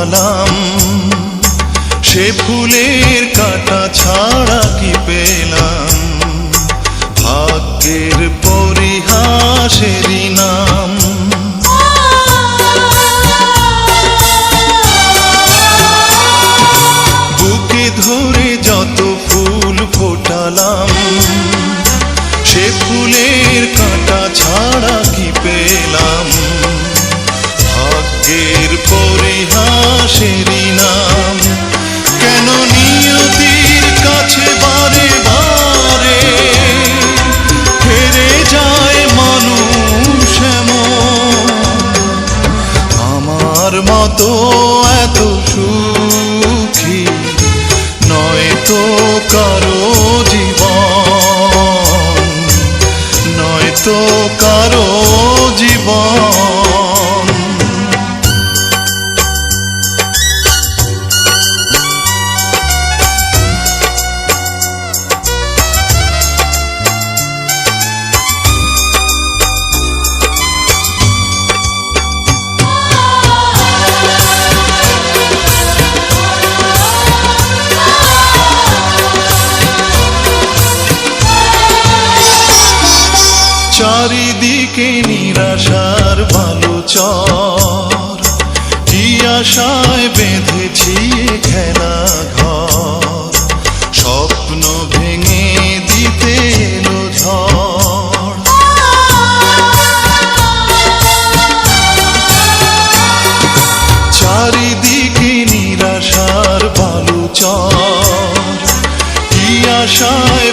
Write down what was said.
ফোটালাম সে ফুলের কাটা ছাড়া কি পেলাম? ভাগ্যের পরিহাসেরই নাম বুকে ধরে যত ফুল ফোটালাম, সে ফুলের কাঁটা ছাড়া কি পেলাম? ভাগ্যের মতো এত সুখী নয় তো কারও জীবন নয় তো কারও জীবন। চারিদিকে নিরাশার ভালো চর। কি আশায় বেঁধেছি খেলা ঘর স্বপ্ন ভেঙে দিতে এলো চারিদিকে নিরাশার ভালো চর। কি আশায়